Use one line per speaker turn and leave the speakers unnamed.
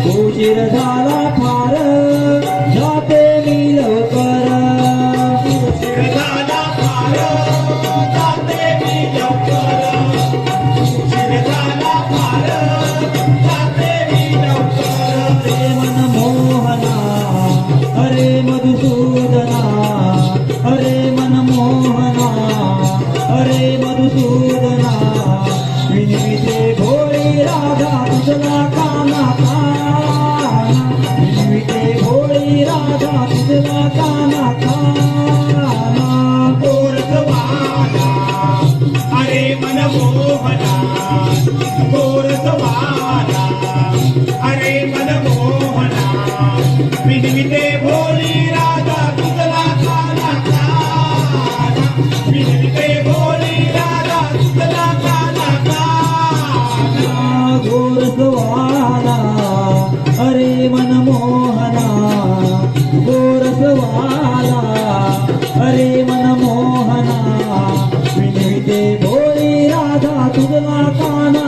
उशीर झाला फार तुझला काना काना भोळी Radha
tu de la cana